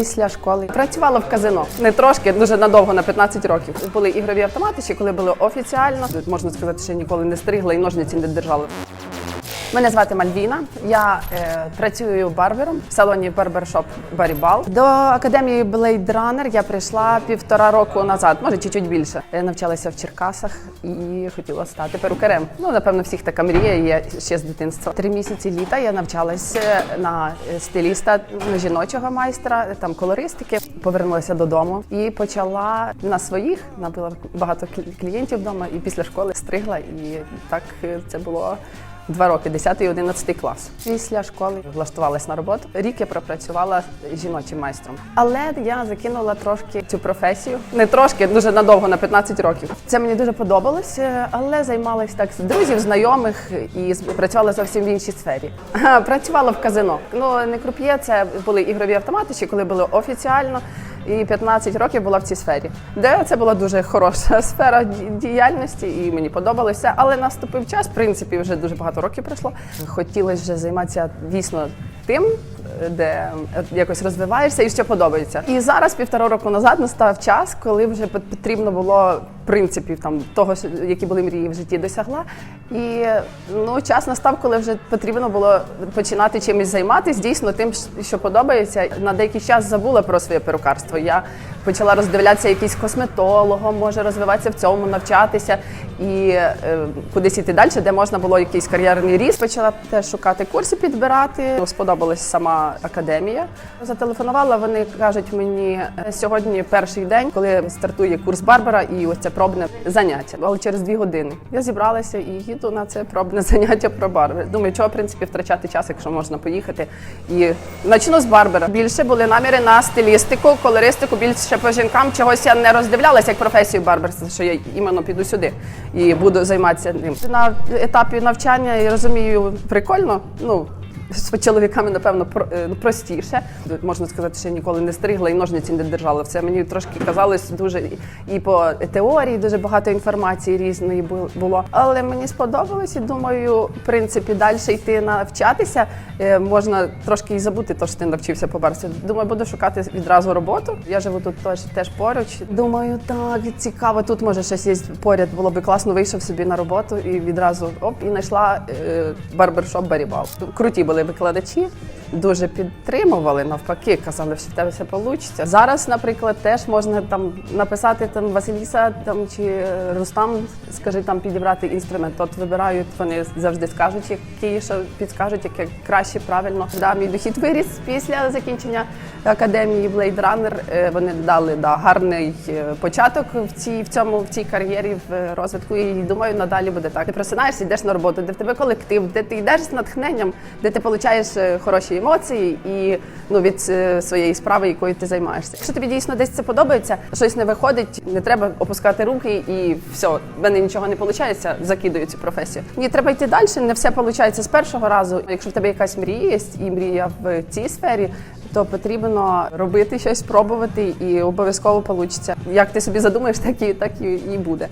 Після школи працювала в казино не трошки, дуже надовго на 15 років. Були ігрові автомати, ще коли були офіціально. Можна сказати, що ніколи не стригла і ножниці не держала. Мене звати Мальвіна. Я е, працюю барбером в салоні барбершоп Барібал. До академії Blade Runner я прийшла півтора року назад, може чуть-чуть більше. Я навчалася в Черкасах і хотіла стати перукарем. Ну напевно, всіх така мрія є ще з дитинства. Три місяці літа я навчалася на стиліста на жіночого майстра, там колористики. Повернулася додому і почала на своїх. Набила багато клі- клієнтів вдома. І після школи стригла. І так це було. Два роки, 10 і 11 клас. Після школи влаштувалась на роботу. Рік я пропрацювала жіночим майстром. Але я закинула трошки цю професію. Не трошки, дуже надовго, на 15 років. Це мені дуже подобалось, е, але займалась так з друзів, знайомих і працювала зовсім в іншій сфері. Працювала в казино. Ну не круп'є, це були ігрові автомати, ще коли було офіціально. І 15 років була в цій сфері, де це була дуже хороша сфера діяльності, і мені подобалося. Але наступив час, в принципі, вже дуже багато років пройшло. Хотілося вже займатися дійсно тим, де е, якось розвиваєшся і що подобається. І зараз, півтора року назад, настав час, коли вже потрібно було принципів там того, які були мрії в житті, досягла. І ну час настав, коли вже потрібно було починати чимось займатися, дійсно тим, що подобається. На деякий час забула про своє перукарство. Я почала роздивлятися якийсь косметологом, може розвиватися в цьому, навчатися і е, кудись іти далі, де можна було якийсь кар'єрний ріст. Почала теж шукати курси, підбирати. Сподобалась сама академія. Зателефонувала. Вони кажуть мені «Е, сьогодні перший день, коли стартує курс Барбара, і це пробне заняття. Але через дві години я зібралася і їду на це пробне заняття про барбер. Думаю, чого в принципі втрачати час, якщо можна поїхати. І почну з барбера. Більше були наміри на стилістику, колористику, більше по жінкам. Чогось я не роздивлялася як професію барберства, що я іменно піду сюди і буду займатися ним. На етапі навчання я розумію прикольно. Ну з чоловіками, напевно, е, ну, простіше. Можна сказати, що я ніколи не стригла і ножниці не держала. Це мені трошки казалось дуже і- і по теорії дуже багато інформації різної було. Але мені сподобалось і думаю, в принципі, далі йти навчатися. е, Можна трошки і забути, то що ти навчився по барсі. Думаю, буду шукати відразу роботу. Я живу тут теж, теж поруч. Думаю, так цікаво. Тут може щось є поряд. Було би класно. Вийшов собі на роботу і відразу оп, і знайшла е, барбершоп Барібал. Круті були викладачі, дуже підтримували навпаки, казали, що в тебе все вийде. Зараз, наприклад, теж можна там написати там Василіса там чи е, Рустам, скажи там підібрати інструмент. От вибирають, вони завжди скажуть, які що підскажуть, яке краще, правильно. Да, мій дохід виріс після закінчення академії Blade Runner. Е, Вони дали да, гарний е, початок в цій в цьому в цій кар'єрі в розвитку. І думаю, надалі буде так. Ти просинаєшся, йдеш на роботу, де в тебе колектив, де ти йдеш з натхненням, де ти получаєш хороші емоції і ну від е, своєї справи, якою ти займаєшся. Якщо тобі дійсно десь це подобається, щось не виходить, не треба опускати руки і все, в мене нічого не виходить, закидую цю професію. Ні, треба йти далі. Не все виходить з першого разу. Якщо в тебе якась мрія є і мрія в цій сфері. То потрібно робити щось, пробувати, і обов'язково вийде. Як ти собі задумаєш, так і так і і буде.